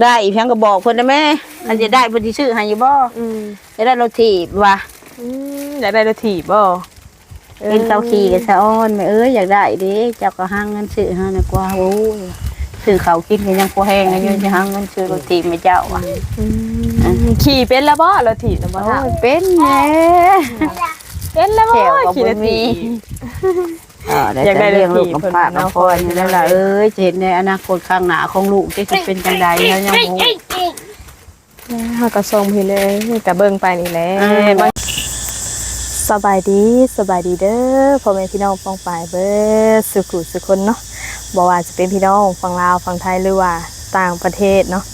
ได้อีกเพียงก็บอกเพิ่นได้แม่อันจะได้เพิ่นสิซื้อให้อยู่บ่อืมจะได้รถถีบว่ะอืมอยากได้รถถีบบ่เป็นเตาขี่กับสะอ้อนแม่เอ้ยอยากได้เด้เจ้าก็หาเงินซื้อให้นะกว่าโอ้ยซื้อข้าวกินก็ยังบ่แห้งอยู่จะหาเงินซื้อรถถีบให้เจ้าว่ะอืมขี่เป็นแล้วบ่รถถีบนะบ่โอ้ท่ายเป็นแหน่เป็นแล้วบ่แถวก็ขี่รบ่ถมีถีบเออได้อยากได้แต่เลี้ยงลูกรถถีบกับป้าเพิ่นกับเนาะพ่อนี่แล้วล่ะเอ้ยจะเห็นในอนาคตข้างหน้าของลูกที่จะเป็นจังใดแล้วยังบ่ เฮาก็ส่งพี่เลยก็เบิ่งไปนี่แหละอ่าบ่สบายดีสบายดีเด้อพ่อแม่พี่น้องป้องปายเบิดสุขุสุคนเนาะบ่ว่าจะเป็นพี่น้องฝั่งลาวฝั่งไทยหรือว่าต่างประเทศเนาะ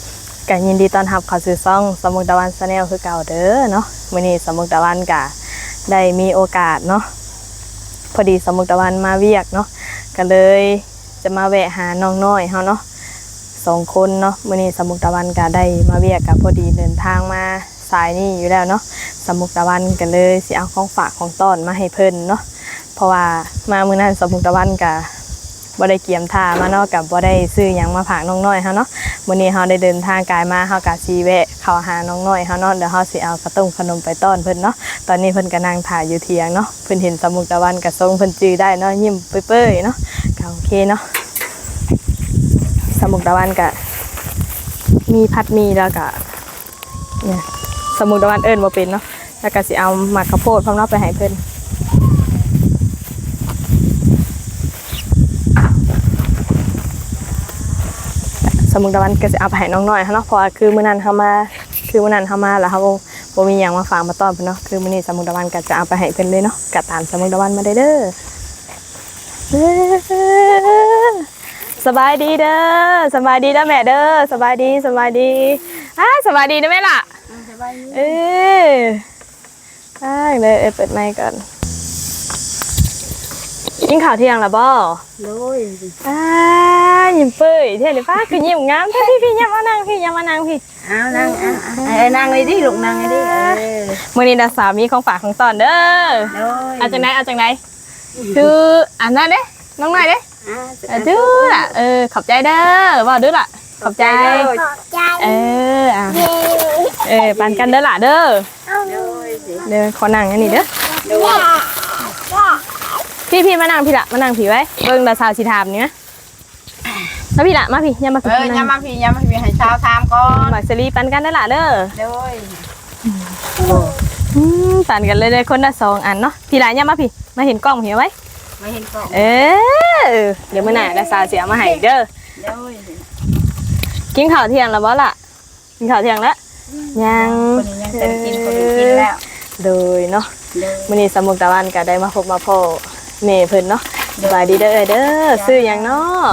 ก็ยินดีต้อนรับเข้าสู่ซ่องสมุกตะวันชาแนลคือเก่าเด้อเนาะมื้อนี้สมุกตะวันก็ได้มีโอกาสเนาะ พอดีสมุกตะวันมาเวียกเนาะก็เลยจะมาแวะหาน้องน้อยเฮาเนาะสองคนเนาะมื้อนี้สมุกตะวันก็ได้มาเวียกกับพอดีเดินทางมาสายนี่อยู่แล้วเนาะสมุกตะวันก็เลยสิเอาของฝากของต้อนมาให้เพิ่นเนาะเพราะว่ามามื้อนั้นสมุกตะวันก็ บ่ได้เกียมท่ามาเนาะกับบ่ได้ซื้อหยังมาฝากน้องน้อยเฮาเนาะวันนี้เราได้เดินทางกายมาเฮากะซีแวะเข้าหาน้องน้อยเฮาเนาะเดี๋ยวเฮาสิเอากระต้มขนมไปต้อนเพิ่นเนาะตอนนี้เพิ่นก็นั่งถ่ายอยู่เทียงเนาะเพิ่นเห็นสมุกตะวันกะทรงเพิ่นจื้อได้เนาะยิ้มเปื่อยๆเนาะก็โอเคเนาะสมุกตะวันกะมีพัดมีแล้วก็เนี่ยสมุกตะวันเอิ้นบ่เป็นเนาะแล้วก็สิเอาหมักข้าวโพดพร้อมเนาะไปให้เพิ่น สมุกตะวันก็จะเอาไปให้น้องน้อยเขาเนาะเพราะว่าคือมื้อนั้นเขามาคือมื้อนั้นเขามาแล้วเขาบ่บ่มีหยังมาฝากมาต้อนเพิ่นเนาะคือมื้อนี้สมุกตะวันก็จะเอาไปให้เพิ่นเลยเนาะก็ตามสมุกตะวันมาได้เด้อเด้อสบายดีเด้อสบายดีเด้อแม่เด้อสบายดีสบายดีอ้าสบายดีนะแม่ล่ะเอออ้ายเลยเอ้ยเปิดไมค์ก่อน กินข้าวเที่ยงแล้วบ่โดยอ่ายิ้มเปื่อยเท่เลยป้าคือยิ้มงามเท่พี่พี่อยังมานั่งพี่อยังมานั่งพี่เอานั่งเอาเอาเอานั่งเลยดิลูกนั่งเลยดิเออมื่อนี้ดาสาวมีของฝากของตอนเด้อโดยเอาจังไหนเอาจังไหนคืออันนั้นเด้น้องหน่อยเด้อ่าเออดื้อล่ะเออขอบใจเด้อว่าดื้อล่ะขอบใจเอออะเออปันกันเด้อล่ะเด้อโดยสิเด้อขอนั่งอันนี้เด้อโดย พี่พี่มานั่งพี่ละมานั่งพี่ไว้เบิ่งดาสาวสิถามเนี่ยมาพี่ละมาพี่อย่ามาเอพี่ออย่ามาพี่อย่ามาพี่ให้ชาวถามก่อนบักสลีปันกันเด้อล่ะเด้อโดยอืมปั่นกันเลยเลยคนละสองอันเนาะพี่หลานย่ามาพี่มาเห็นกล้องเห็นไว้ ไม่เห็นกล้องเออเดี๋ยวมื่อหน้าดาซาเสียมาให้อีกเด้อโดยกินข้าวเที่ยงแล้วบ่ล่ะ กินข้าวเที่ยงแล้ว ยังคนนี้ยังจะได้กินคนอื่นกินแล้วโดยเนาะโดยมื้อนี้สมุกตะวันก็ได้มาพบมาพ่อ แม่เพิ่นเนาะสบายดีเด้อเอ้ยเด้อซื้อหยังเนาะ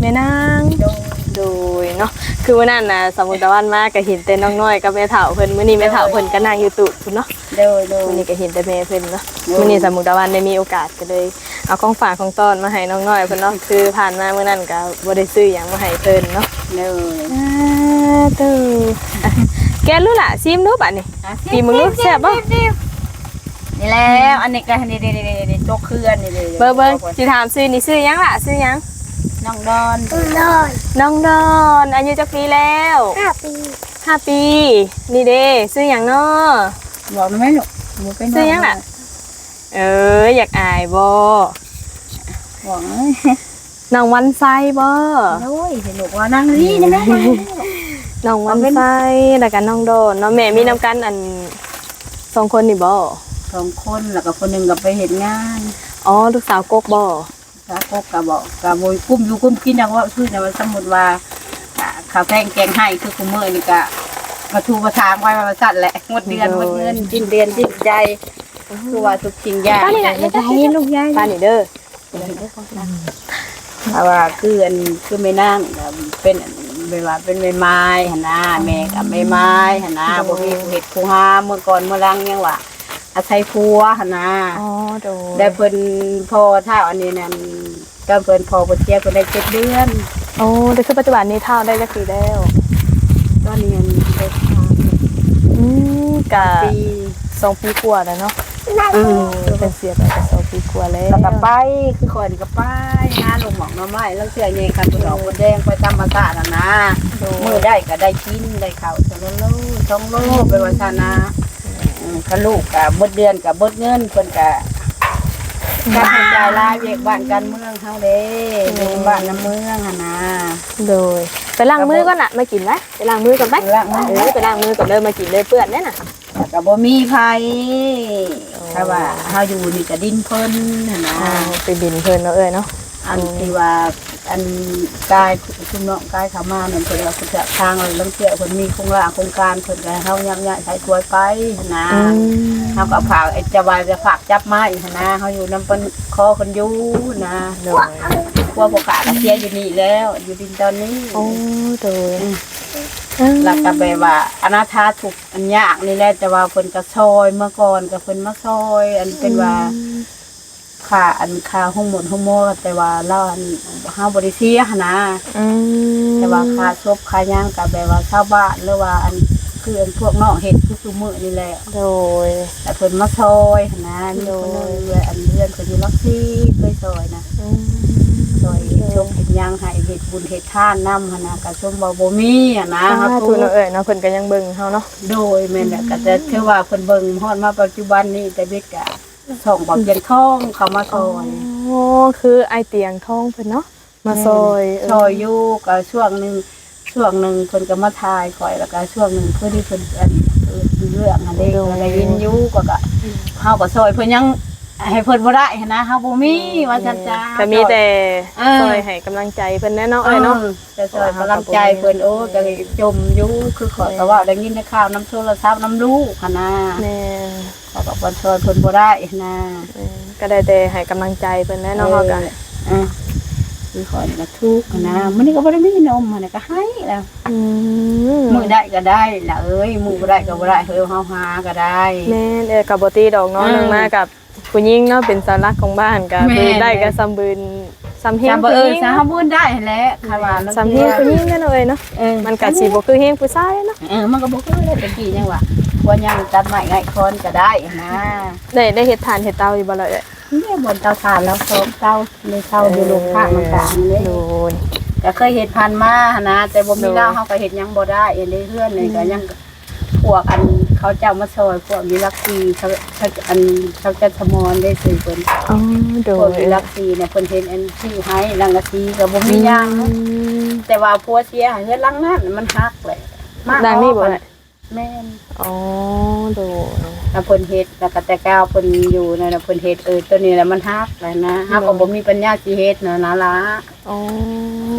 แม่นางโดยโดยเนาะคือวันนั้นน่ะสมุกตะวันมาก็เห็นแต่น้องน้อยกับแม่เฒ่าเพิ่นมื้อนี้แม่เฒ่าเพิ่นก็นั่งอยู่ตู้พุ่นเนาะโดยโดยวันนี้ก็เห็นแต่แม่เพิ่นเนาะโอ้วันนี้สมมุติว่าได้มีโอกาสก็เลย เอาของฝากของต้อนมาให้น้องน้อยเพิ่นเนาะคือผ่านมาเมื่อนั้นก็บ่ได้ซื้อหยังมาให้เพิ่นเนาะโดยอ่าตู้อะแกรู้ล่ะซิมดูบัดนี้ปีมึงรู้แซ่บบ่ นี่แล้วอันนี้ก็นี่นี่นี่นี่โจกเคลื่อนนี่เลยเบิ่งเบิ่งสิถามซื้อนี่ซื้อหยังล่ะซื้อหยังน้องดอนน้องดอนอายุจักปีแล้ว5ปี5ปี นี่เด้ซื้อหยังเนาะบอกได้ไหมลูกหมูเป็นซื้อหยังล่ะเอออยากอายบ่บอกเลยน้องวันไซบ่โอ้ยเห็นลูกว่านั่งนี่ได้ไหมน้องวันไซแล้วก็น้องโดนเนาะแม่มีนํกันอันสองคนนี่บ่ สองคนแล้วก็คนหนึ่งก็ไปเห็นงานอ๋อลูกสาวกกบ่พระกบก็บอกก็บอยกุ้มอยู่กุ้มกินนะว่าชื่อนะว่าสมมติว่าอ่าข้าวแพงแกงให้คือกุมเมอนี่ก็มาทูประทางไว้มาสั่นแหละงดเดือนงดเงินจินเดือนจินใจคือว่าทุกสิ่งอย่างป้านี่น่ะอย่าป้าให้นี่ลูกยายป้านี่เด้อเพราะว่าคืออันคือไม่นั่งก็เป็นเวลาเป็นใบไม้หันหน้าแม่กับใบไม้หันหน้าบ่มีผู้เห็ดผู้หาเมื่อก่อนเมื่อรังยังว่า อาศัยผัวหันหน้าอ๋อโดนได้เพิ่นพอถ้าอันนี้นั่นก็เพิ่นพอบ่เทียบเพิ่นได้เจ็ดเดือน โอ้แต่คือปัจจุบันนี้เท่าได้จักปีแล้วตอนนี้อันได้ทางอืมกะปีสองปีกว่าแล้วเนาะอืมเป็นเสียไปกับสองปีกว่าแล้วแล้วก็ไปคือคอยนี่ก็ไปหาลงหมอกหน้ำไม้แล้วเสือเงยคันตุนออกบนแดงไปตามมาตาดนะมือได้ก็ได้กินได้ข้าวสองโลสองโลไปวันชานะ อืมก็ลูกกับเบิดเดือนกับเบิดเงินเพิ่นก็การกระจายรายเวียกบ้านการเมืองเฮาเด้อยู่บ้านน้ำเมืองหั่นนะ โดยไปล้างมือก่อนน่ะมากินไหมไปล้างมือก่อนไหมล้างมือ เออไปล้างมือก่อนเดินมากินเลยเปื้อนแน่น่ะก็บ่มีไผถ้าว่าเฮาอยู่นี่ก็ดินเพิ่นหั่นนะอ่าไปบินเพิ่นเนาะเอ้ยเนาะ อันที่ว่าอันกายคุณน้องกายเขามาเนี่ยเพิ่นว่าเพิ่นจะทางลังเที่ยวเพิ่นมีโครงร่างโครงการเพิ่นก็ให้เฮายับยั้งใช้ถวยไปนะอืมเฮาก็ฝากไอ้จะว่าจะฝากจับไม้นะเฮาอยู่นำเพิ่นคอเพิ่นอยู่นะโดยพวกบ่กะก็เสียอยู่นี่แล้ว อยู่ดินตอนนี้โอ้โดยหลักก็แบบว่าอนาถาทุกข์อันยากนี่แหละแต่ว่าเพิ่นก็ซอยเมื่อก่อนก็เพิ่นมาซอย อันเป็นว่า ค่าอันค่าห้องหมดห้องโมแต่ว่าเราอันเฮาบ่ได้เสียหั้นนะอืมแต่ว่าค่าศพค่าหย่างกับแบบว่าชาวบ้านหรือว่าอันคืออันพวกนอกเฮ็ดคือซุมื้อนี่แหละโดย แต่เพิ่นมาซอยหั้นนะมีคนนึงเลยอันเรือนเพิ่นอยู่ลักซี่เคยซอยนะอืมซอยชมเฮ็ดหย่างให้เฮ็ดบุญเฮ็ดทานนำหั้นนะก็ชมบ่บ่มีหั้นนะอ่าเฮาทุทุนเนาะเอ้ยเนาะเพิ่นก็ยังเบิ่งเฮาเนาะ โดยแม่นแหละก็จะถือว่าเพิ่นเบิ่งฮอดมาปัจจุบันนี้แต่เบ็ดก็ ส่องบ่เพียงทองเข้ามาซอยโอ้คือไอเตียงทองเพิ่นเนาะมาซอยเซอยอยู่ก็ช่วงหนึงช่วงหนึงเพิ่นก็มาทายข่อยแล้วก็ช่วงหนึงเพื่อที่เพิ่นอันเออเรื่องอันนี้ก็ได้ยินอยู่ก็ก็เฮาก็ซอยเพิ่นยังให้เพิ่นบ่ได้หั้นนะเฮาบ่มีว่าซั่นจ้าก็มีแต่เออซอยให้กำลังใจเพิ่นแน่เนาะเอเอ้ยอเนาะแต่ซอยกำลังใจเพิ่นโอ้ก็จมอยู่คือขอยก็ว่าได้ยินในข่าวน้ำโทรศัพท์น้ำลูกหั่นนะแม่ ก็ก็บ่ซอยเพิ่นบ่ได้หั้นนะแม่ก็ได้แต่ให้กำลังใจเพิ่นแน่เนาะเฮาก็เออคือขอยก็ทุกข์หั้นนะมื้อนี้ก็บ่ได้มีนมหั่นนะก็ให้แล้วอืมมือได้ก็ได้ละเอ้ยมือบ่ได้ก็บ่ได้เฮ้ยเฮาหาก็ได้ แม่นเอ้ยก็บ่ตีดอกเนาะอืมเนึงมากับผู้หญิงเนาะเป็นเสาหลักของบ้านก็แม่บืนได้ก็ซำบืนซำเฮงจำบ่ผู้เอ้หยญิงซะเฮาบุญได้แหละค่ะว่าซำเฮงผู้หญิงแน่เนาะเอ้ยเนาะเออมันก็สิบ่คือเฮงผู้ชายเนาะ เออมันก็บ่คือเลยตะกี้ยังว่าค วรยังตัดไม้ไงคอนก็ได้นะได้ได้เฮ็ดทานเฮ็ดเตาอยู่บ่ล่ะเอ้ยนี่บนเตาถ่านแล้วโซมเตาในเตาอยู่โรงข้างต่างๆนี่โดนก็เคยเฮ็ดพันมาหั่นนะ แต่บ่มีโดยลาวเฮาก็เฮ็ดหยังบ่ได้อันนี้เพื่อนนี่ก็ยังพวกอันเขาเจ้ามาซอยพวกมีลักซีเขาเขาอันเขาจะสมอนได้ซื้อเพิ่นอ๋อโดพวกมีลักซีเนี่ยเพิ่นเฮ็ดอันที่ให้ลังกะซีก็บ่มีหยังแต่ว่าพัวเสียเฮือนหลังนั้นมันฮักเลยมาดังนี่บ่ออกได้ แม่นอ๋อโดนแล้วเพิ่นเฮ็ดแล้วก็แต่ก้าวเพิ่นอยู่นั่นน่ะเพิ่นเฮ็ดเออตัวนี้แหละมันฮักเลยนะฮักก็บ่มีปัญญาสิเฮ็ดเนาะนะล่ะอ๋อ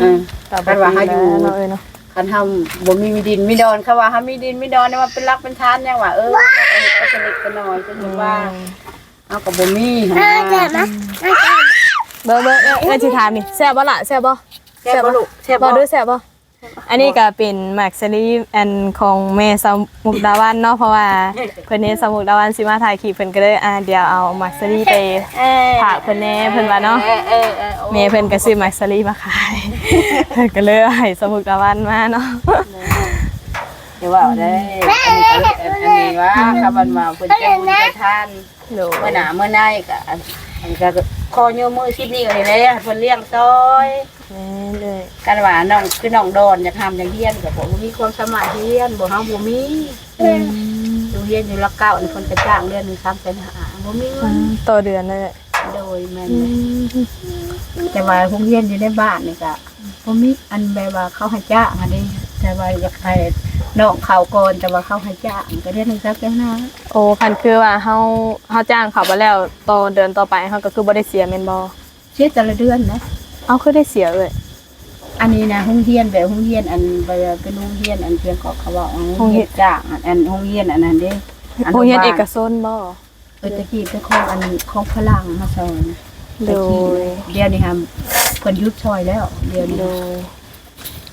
อืมแต่คันว่าเฮาอยู่เนาะเอ้ยเนาะคันเฮาบ่มีดินมีดอนเขาว่าเฮามีดินมีดอนเนี่ยว่าเป็นรักเป็นทานยังว่าเออก็จะเล็กก็น้อยจนว่าเฮาก็บ่มีหั่นนะเบอร์เบอร์เอ้ยเอ้ยสิถามนี่แซ่บบ่ล่ะแซ่บบ่แซ่บบ่ลูกแซ่บบ่บ่ดูแซ่บบ่ อันนี้ก็เป็นแม็กซ์ลีอันของแม่สมุกดาวันเนาะเพราะว่าเพิ่นเฮ็ดสมุกดาวันสิมาถ่ายคลิปเพิ่นก็เลยอ่าเดี๋ยวเอาแม็กซ์ลีไปเออฝากเพิ่นแน่เพิ่นว่าเนาะเออเออเออโอ้แม่เพิ่นก็ซื้อแม็กซ์ลีมาขายเพิ่นก็เลยให้สมุกดาวันมาเนาะเดี๋ยวว่าได้อันนี้ก็อันนี้ว่าถ้ามันมาเพิ่นจะบุญจะทานโดเมื่อหนาเมื่อในก็อันอันก็คอโยมือชิดนี่ก็เลยเลยเพิ่นเลี้ยงซอย แม่เลยกันว่าน้องคือน้องโดนอยากทำอย่างเฮียนก็บ่มีความสามารถเฮียนบ่เฮาบ่มีอยู่เฮียนอยู่ละเก้าอันเพิ่นก็จ้างเดือนหนึง3แสนห้าบ่มีเงินต่อเดือนเลยโดยแม่นแต่ว่าโรงเรียนอยู่ในบ้านนี่ก็บ่มีอันแบบว่าเขาให้จ้างอันนี้แต่ว่าอยากให้น้องเขาก่อนแต่ว่าเขาให้จ้างก็เดือนหนึง3แสนห้าโอ้คันคือว่าเฮาเฮาจ้างเขาไปแล้วต่อเดือนต่อไปเฮาก็คือบ่ได้เสียแม่นบ่เสียแต่ละเดือนนะ เอาคือได้เสียเลยอันนี้นะห้องเฮียนแบบห้องเฮียนอันไปเป็นห้องเฮียนอันเพียงเกาะเขาว่าห้องเฮียนจ้างอันอันห้องเฮียนอันนั้นเด้โรงเรียนเอกชนบ่เออตะกี้เป็นของอันของพลังมาสอนโดยเดี๋ยวนี้ครับเพิ่นยุบซอยแล้ว เดี๋ยวนี้โดย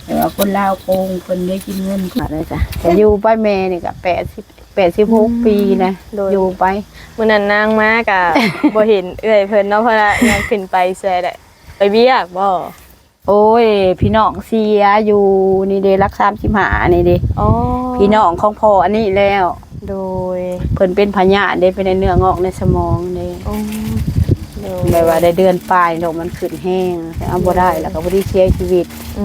แต่ว่าคนลาวโกงเพิ่นได้กินเงินอะไรจ้ะแต่อยู่ไปแม่นี่ก็80 86ปีนะอยู่ไปมื้อนั้นนางมากะบ่เห็นเอื้อยเพิ่นเนาะเพราะว่านางขึ้นไปแซ่ได้ ไปเวียกบ่โอ้ย พี่น้องเสียอยู่นี่เด้รักษาสิมหานี่เด้อ๋อพี่น้องของพ่ออันนี้แล้ว โดยเพิ่นเป็นพยาธิได้เป็นในเนื้องอกในสมองเด้โอ้โดยได้ว่าได้เดือนปลายดอกมันขึ้นแห้งแต่เอาบ่ได้แล้วก็บ่ได้เสียชีวิตอื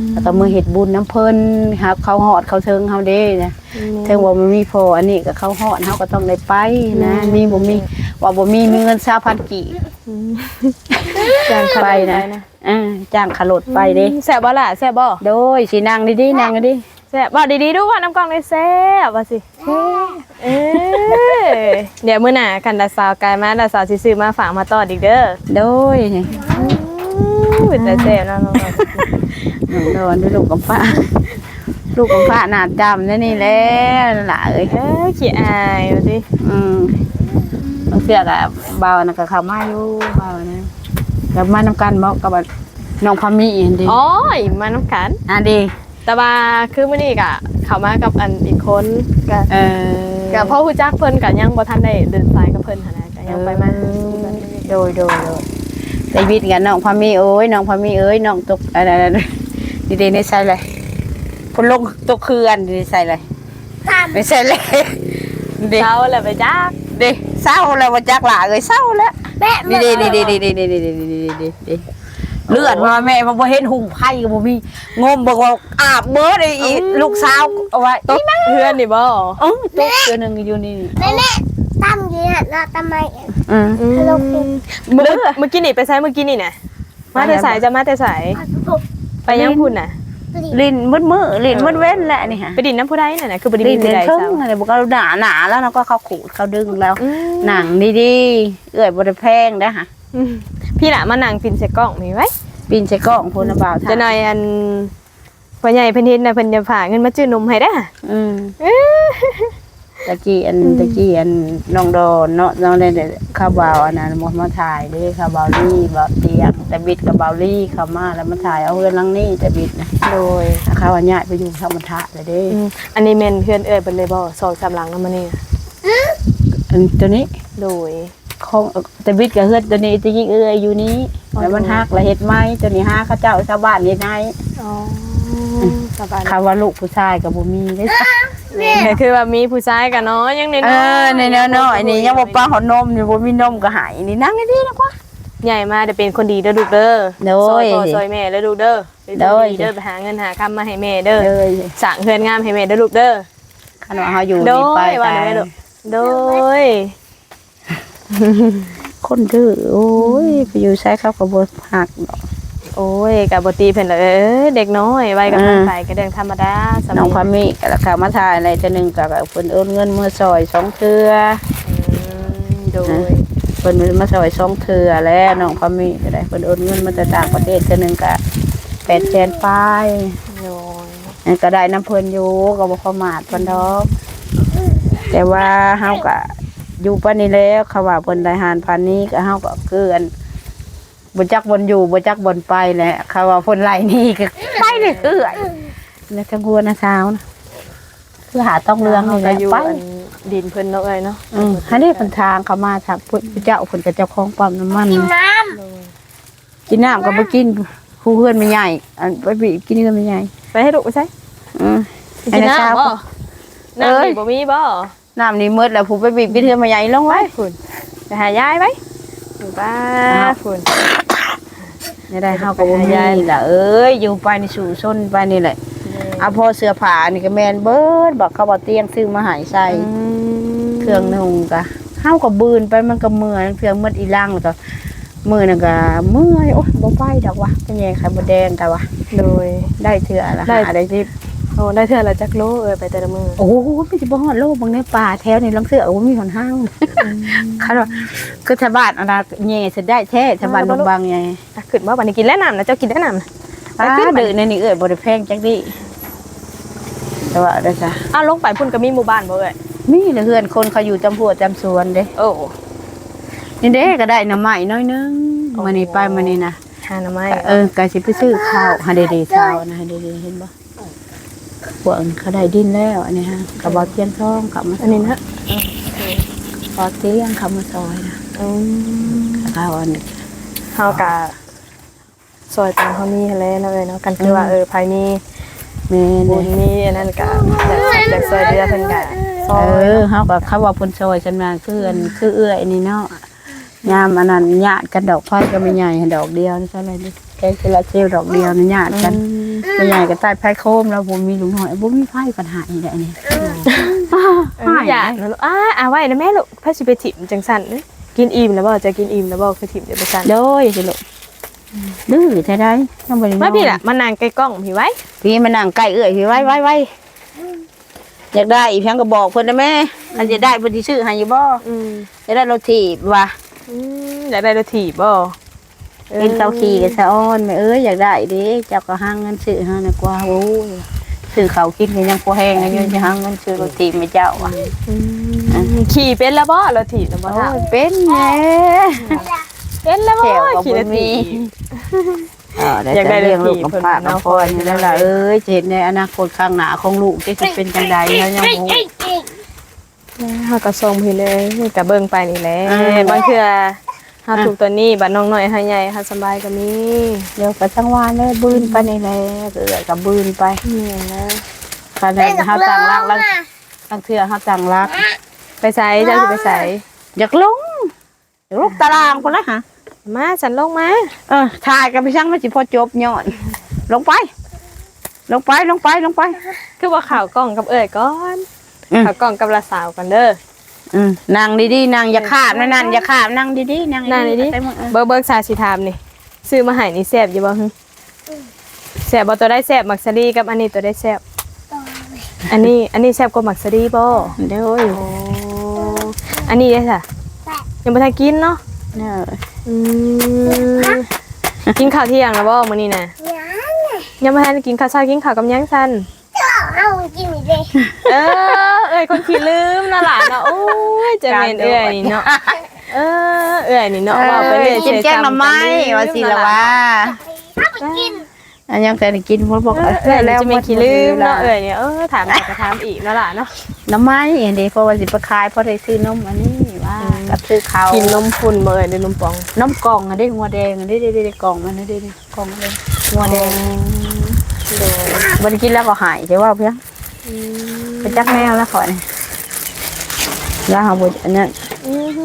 มแล้วก็มือเฮ็ดบุญน้ำเพิ่นครับเขาฮอดเขาเทิงเฮาเด้นะเทิงว่ามันมีพออันนี้ก็เขาฮอดเฮาก็ต้องได้ไปนะ มีบ่มี ว่าบ่มีมีเงิน20,000กี่อืมจ้างไปนะนะอ่าจ้างขลดไปเด้แซ่บบ่ล่ะแซ่บบ่โดยสินั่งดีๆนั่งดีแซ่บบ่ดีๆดูว่าน้ำกล่องได้แซ่บว่าสิเอ้ยเดี๋ยวมื้อหน้าคันดาสาวกายมาดาสาวสิซื้อมาฝากมาตอดอีกเด้อโดยนี่อู้ยแต่แซ่บเนาะน้องหนูนอนด้วยลูกกับป้าลูกกับป้าหนาจำนั่นนี่แหล้วนั่นล่ะเอ้ยๆเอ้ยขี้อายว่าสิอืม บางเสียกะเบานะก็เข้ามาอยู่เบานะกับมานำกันบอกกับน้องพามีอีกดีอ๋อมาน้ำกัน อะดีแต่ว่าคือมื้อนี้ก็เข้ามากับอันอีกคนก็เออก็เพราะฮู้จักเพิ่นก็ยังบ่ทันได้เดินสายกับเพิ่นหั่นนะก็ยังไปมาโดยโดยโดยไดวิดกับน้องพามีเอ้ยน้องพามีเอ้ยน้องตกอะไรดีดีนี่ใส่เลยพนลงตกเคือนดีใส่เลยไม่ใส่เลยดีเช้าแล้วไปจักดี เศร้าแล้วว่าจักหล่าเลยเศร้าแล้วแม่นี่ดีนี่ดีนี่ดีนี่ดีนี่ดีนี่ดีเลือดมาแม่มาบ่เห็นหุ่งไผ่ก็บ่มีงมบอกว่าอาบเบิดไอ้อีลูกสาวเอาไว้ตกเพื่อนนี่บ่เออตกเพื่อนนึงอยู่นี่แม่แม่ตั้มยืนหันหน้าทำไมอืมเมื่อกี้นี่ไปใช้เมื่อกี้นี่นะมาแต่สายจะมาแต่สายไปยังพุ่นน่ะ ลิ้นมืดมือลิ้นมืดเว้นแหละนี่ฮะไปดินน้ำผู้ใดน่ะนะคือบ่ได้ลิ้มีนผู้เดินใดเพิ่งเช้าอะไรบอกว่าหนาหนาแล้วเราก็เขาขูดเขาดึงแล้ว อืมหนังดีๆเอื้อยบ่ได้แพงนะฮะอืมพี่น่ะมานั่งปินใส่กล้องมีไว้ปีนใส่กล้องพูนบ่าวจะหน่อยอันพ่อใหญ่เพิ่นเฮ็ดน่ะเพิ่นจะฝากเงินมาจื้อนมให้เด้ออืม ตะกี้อันตะกี้อันน้องดอนเนาะน้องได้ข้าวบาวอันนั้นมามาถ่ายเด้ข้าวบาวลี่บาวเตียงแต่บิดกับบาวลี่เข้ามาแล้วมาถ่ายเอาเรื่องลังนี่แต่บิดนะโดยเขาว่าย้ายไปอยู่ธรรมทะเลยเด้อืมอันนี้แม่นเพื่อนเอ้ยเพิ่นเลยบ่สองสามหลังนำมานี่อันตัวนี้โดย ของแต่บิดกับเฮือนตัวนี้จะยิ่งเอื้อยอยู่นี้แล้วมันฮักแล้วเฮ็ดไม้ตัวนี้ฮักเขาเจ้าชาวบ้านเฮ็ดให้อ๋อสบายคำว่าลูกผู้ชายกับบ่มีได้สักก็ คือว่ามีผู้ชายกันเนาะยังน้อยเออในแนวน้อยนี่ยังบ่ป้าหอนมนี่บ่มีนมก็หายนี่นั่งดีๆนะกว่าใหญ่มาจะเป็นคนดีเด้อลูกเด้อโดยซอยพ่อซอยแม่เด้อลูกเด้อไปโดยดีเด้อไปหาเงินหาคำมาให้แม่เด้อเลยสร้างเฮือนงามให้แม่เด้อลูกเด้อคันว่าเฮาอยู่โดนี่ไปยว่าหนูไปแม่ลูกโดยคนดื้อโอ้ยไปอยู่ใช้เขาก็บ่หักดอก โอ้ยกับบตีเพิ่นเลยเอ้ยเด็กน้อยวัยกำลังอ่าไปก็เรื่องธรรมดาสำหน้รัอบงพามีก็ราคามาถ่ายอะไรเทื่อหนึงก็เพิ่นโอนเงินมาซอยสองเทื่อโดยเพิ่นมาซอยสองเทื่อแล้วน้องพามีก็ได้เพิ่นโอนเงินมาจากต่างประเทศเทื่อหนึงก็800,000ปลายโดยอันก็ได้น้ำเพิ่นอยู่ก็บ่ประมาทเพิ่นดอก แต่ว่าเฮาก็อยู่ปานนี้แล้วเขาว่าเพิ่นได้หารพันนี้ก็เฮาก็คืออัน บ่จักบนอยู่บ่จักบนไปแหละเขาว่าเพิ่นไล่นี่ก็ไปเลยคือไอ้แล้วทั้งหัวนะสาวนะคือหาต้องเรืองนี่แหก็ละอยู่ไป อันดินเพิ่นเนาะเอ้ยเนาะอืมอันนี้เพิ่นทางเขามาจากพุทธเจ้าเพิ่นก็เจ้าของปั๊มน้ำมันน้กินน้ำก็บ่กินผู้เพื่อนไม่ใหญ่อันไปบีบกินเพื่อนไม่ใหญ่ไปให้ลูกไปใช้อืมกินน้ำบ่เอ้ยน้ำนี่บ่มีบ่น้ำนี่มืดแล้วผู้ไปบีบกินเพื่อนไม่ใหญ่ลงไว้ฝุ่นไปหายายไว้ อยู่บ้าอ้าวฝุ่นนี่ได้เฮาก็บ่มีล่ะเอ้ยอยู่ไปในสู่ชนไปนี่แหละเอาพอเสื้อผ้านี่ก็แม่นเบิดบอกเขาบ่เตียงซื้อมาใหายใส่เครื่องนุ่งก็เฮาก็บืนไปมันก็เมื่อยเครื่องมืดอีหลังแล้วก็มือนั่นก็เมื่อยโอ้ยบ่ไปดอกว่ะเป็นไงไข่บ่แดงแต่ว่าโดยได้เทื่อละได้หาได้สิบ โอ้ได้เท่าละจักโลเอ้ยไปแต่ละมือโอ้โหไม่สิบ่ฮอดโลกบางในป่าแถวนี่ลังเสือโอ้มีหนห้างคันว่าคือชาวบ้านอันนั้นแย่สิได้แท้ชาวบ้านบางบางไงอะขึ้นบ่วันนี้กินแล้วน้ำนะเจ้ากินแล้วน้ำนะป้าขึ้นไปดื้อในนี่เอ้ยบ่ได้แพงจักดิแต่ว่าได้จ้ะอ้าวลงไปพุ่นก็มีหมู่บ้านบ่เอ้ยมีเหลือเฮือนคนเขาอยู่จำพัวจำสวนเด้โอ้นี่เด้ก็ได้น้ำใหม่น้อยนึงโอ้มื้อนี้ไปมื้อนี้นะหาหน่อไม้เออก็สิไปซื้อข้าวหาเดๆเช้านะหาเดๆเห็นบ่ พวกเขาได้ดินแล้วอันนี้ฮะกระบอเทียนทองเขามาอันนี้นะปอเตียงเขามาซอยนะอืมข้าวอันนี้เฮากะซอยตามเฮามีหั้นแหล้วเนาะเอ้ยเนาะกันคือว่าเออภายมีแม่บุญมีอันนั้นก็อยากอยากซอยเรือเพิ่นก็ซอเออเฮาก็เขาว่าเพิ่นช่วยฉันมาคืออันคือเอื้อยนี่เนาะยามอันนั้นญาติกันดอกไฟก็ไม่ใหญ่ดอกเดียวนี่เท่าไหร่ดิ แค่คือละเซลดอกเดียวนี่ญาติกันไม่ใหญ่ก็ใต้ไผโคมแล้วบ่มีลุงหน้อยบ่มีไผปัญหาอีกแล้วนี่เอออยากแล้วลูกอ้าเอาไว้นะแม่ลูกพาสิไปถิ่มจังซั่นกินอิ่มแล้วบ่จะกินอิ่มแล้วบ่คือถิ่มเดี๋ยวไปซั่นโดยสิลูกดื้อแท้ได้ยังบ่ได้มาพี่ล่ะมานั่งใกล้กล้องพี่ไว้พี่มานั่งใกล้เอื้อยพี่ไว้ไว้ไว้อยากได้อีเพียงก็บอกเพิ่นได้แม่อันจะได้เพิ่นสิซื้อให้อยู่บ่อืมจะได้รถถีบว่ะอืมอยากได้รถถีบบ่ เป็นเตาขี่กับสะอ้อนแม่เอ้ยอยากได้เด้เจ้าก็หาเงินซื้อให้นะกว่าโอ้ยซื้อเขาวกินก็ยังพอแห้งอยู่จะหาเงินซื้อรถถีบให้เจ้าว่ะอืมขี่เป็นแล้วบ่รถถีบแล้วบ่โอ้ท่ายเป็นแหน่เป็นแล้วบ่แถวกับขี่รบ่ถมีถีบเออได้อยากได้แต่เลี้ยงลูกรถถีบกับป้าเพิ่นกับเนาะพ่อนี่แล้วล่ะเอ้ยจะเห็นในอนาคตข้างหน้าของลูกที่จะเป็นจังใดแล้วยังบ่เฮาก็ส่งพี่เลยก็เบิ่งไปนี่แหละอ่าบางเทื่อ เฮาถูกตัวนี้บัดน้องน้อยเฮาใหญ่เฮาสบายก็มีเดี๋ยวก็จังหวะเลยบืนไปนี่แหละเอื้อยก็บืนไปนี่นะคันนั้นเฮาตั้งรักแล้วตั้งเทื่อเฮาตั้งรัก ไปไสเจ้าสิไปไสอยากลงอยากลงตารางพุ่นละหะมาฉันลงมา เออถ่ายกันไปช่างมันสิพอจบย้อน ลงไป ลงไปลงไปลงไป คือว่าข่าวกล้องกับเอ้ยก่อนอืมข่าวกล้องกับละสาวกันเด้อ อืมนั่งดีๆนั่งอย่าขาดนะนั่นอย่าขาดนั่งดีๆนั่งนั่งดีๆใส่มือเออเบิกเบิกสาสิถามนี่ซื้อมาให้นี่แซ่บอยู่บ่ฮึแซ่บบ่ตัวได้แซ่บมักซะดีกับอันนี้ตัวได้แซ่บอันนี้อันนี้แซ่บกว่ามักซะดีบ่เดี๋ยวโอ้อันนี้ได้ค่ะยังบ่ทันกินเนาะเนี่ยอืมกินข้าวเที่ยงแล้วบ่มื้อนี้น่ะยังยังบ่ทันได้กินข้าวเช้ากินข้าวกับหยังซั่น เอากินอีกเลยเออเอ้ยคนขี้ลืมน่ะล่ะเนาะโอ้ยจะแม่นเอ้ยนี่เนาะเออเอ้ยนี่เนาะว่าไปเรื่อยกินแกงหน่อไม้ว่าสิละว่าเอาไปกินอันยังแต่ได้กินเพราะบอกเออเออแล้แล้ววจะไม่ขี้ลืมเนาะเอ้ยเนี่ยเออถามก็ถามอีกนั่นล่ะเนาะหน้ำไม้อันนี้เพราะว่าสิไปขายเพราะได้ซื้อนมอันนี้ว่ากับซื้อข้าวกินนมพุ่นบ่เอ้ยหรือนมปองน้ำกล่องอันนี้งัวแดงอันนี้ได้ได้กล่องมันได้ได้กล่องเลยงัวแดง โดยมันกินแล้วก็หายใช่ว่าเพียงไปจักแมวแล้วขอนี่แล้วเขาบอันนั้นอือฮึ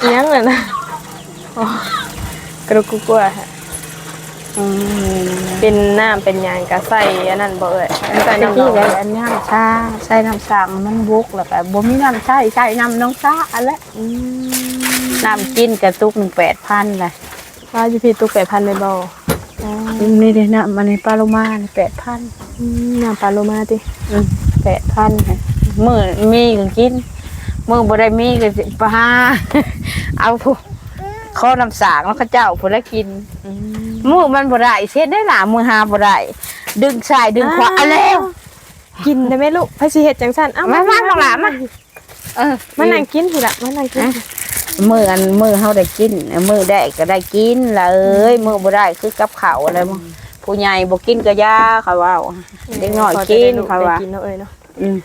อิหยังน่ะนะอ๋อกระกุกกัวฮะอืมเป็นน้ำเป็นหยังกะใส่อันนั้นบ่เอ้ยอันใส่นี้น้ำที่ดอกอะไรอันนี้น้ำชาใส่น้ำสั่งมันบุกแล้วก็บ่มีน้ำใช่ใช่น้ำน้องชาอันละอืมน้ำกินกระตุกหนึ่งแปดพันเลยว่าอยู่พี่ตุก8,000เลยบ่ นี่เด้น้ำมันในปลาโลมาแปดพันอืมน้ำปลาโลมาติแปดพันมือมีก็กินมือบ่ได้มีก็สิไปหาเอาผู้ข้อน้ำสางแล้วเขาเจ้าผู้ละกินอืมมือมันบ่ได้เช็ดได้หล่ะมือหาบ่ได้ดึงซ้ายดึงขวาเอาแล้วกินได้ไหมลูกพระสิเฮ็ดจังซั่นเอ้ามามาบักหลามาเออมานั่งกินพี่ละมานั่งกิน มืออันมือเฮาได้กินมือได้ก็ได้กินละเอ้ยมือบ่ได้คือกับข้าวอะไรมั้งผู้ใหญ่บ่กินก็ยาเขาว่าเด็กน้อยกินเขาว่าได้กินเนาะเอ้ยเนาะอืม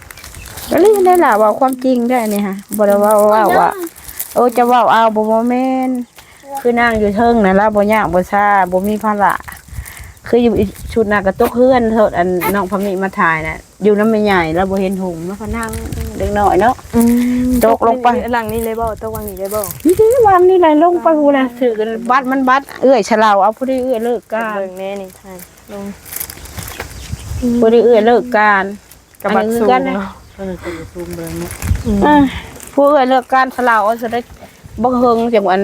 ก็เรื่องได้ล่ะว่าความจริงได้นี่ฮะบ่ได้ว่าว่าว่าโอ้จะเว้าเอาบ่บ่แม่นคือนั่งอยู่เทิงนั่นล่ะบ่ยากบ่ซ่าบ่มีภาระ คืออยู่อีกชุดน่ะก็ตกเฮือนโทษอันน้องพะมิมาถ่ายน่ะอยู่นำแม่ใหญ่แล้วบ่เห็นหุงแล้วก็นั่งเด็กน้อยเนาะ ตกลงไป หลังนี้เลยบ่ตกวังนี้เลยบ่นี่ดิวางนี่ไหลลงไปหูนะถือกันบัดมันบัดเอื้อยฉลาวเอาผู้ที่เอื้อยเลิกการเบิ่งแม่นี่ทางลงผู้ที่เอื้อยเลิกการกระบัดอันนี้สูงกันนะเนาะอ่าผู้เอื้อยเลิกการฉลาวเอาจะได้บ่เฮิงจังอัน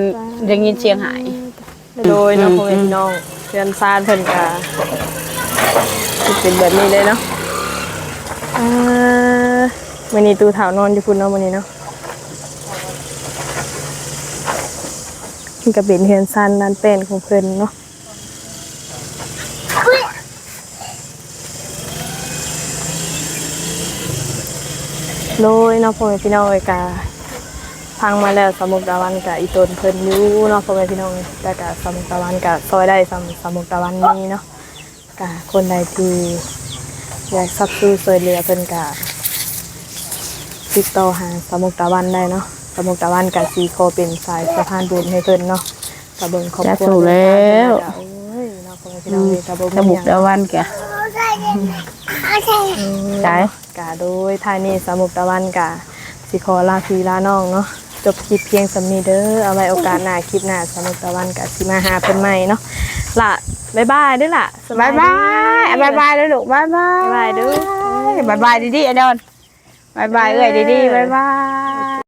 ได้ยินเสียงหาย โดยเนาะอืมพ่อแม่พี่น้อง เพื่อนซานเพิ่นก็สิเป็นแบบนี้เลยเนาะอ่ามื้อนี้ตูเฒ่านอนอยู่พุ่นเนาะมื้อนี้เนาะมันก็เป็นเฮือนซานนันเป็นของเพิ่นเนาะโดยเนาะพ่อแม่พี่น้องเอยกา พังมาแล้วสมุกตะวันกับอีตนเพิ่นอยู่เนาะพ่อแม่พี่น้องแต่กะสมุกตะวันกับซอยได้สมสมุกตะวันนี้เนาะกะคนใดที่อยากซับซื้อซอยเหลือเพิ่นกะติดต่อหาสมุกตะวันได้เนาะสมุกตะวันกับสีโคเป็นสายสะพานบุญให้เพิ่นเนาะกะเบิ่งครอบครัวจะสู่แล้วโอ้ยเนาะพ่อแม่พี่น้องเอ้ยกะบ่สมีมุหกยังตะวันแกเอาใส่เลยใช่ใช่ กะโดยทายนี้สามุกตะวันกะสิขอลาพี่ลาน้องเนาะ จบคลิปเพียงสำนี้เด้อเอาไว้โอกาสหน้าคลิปหน้าสามุกตะวันกะสิมาหาเพิ่นใหม่เนาะล่ะบ๊ายบายเด้อล่ะสบายบายดี บายบายเลยลูกบายบายบ๊ายบายเด้อ บายบายดีๆไอ้ดอนบายบายเอ้ยดีๆบายบาย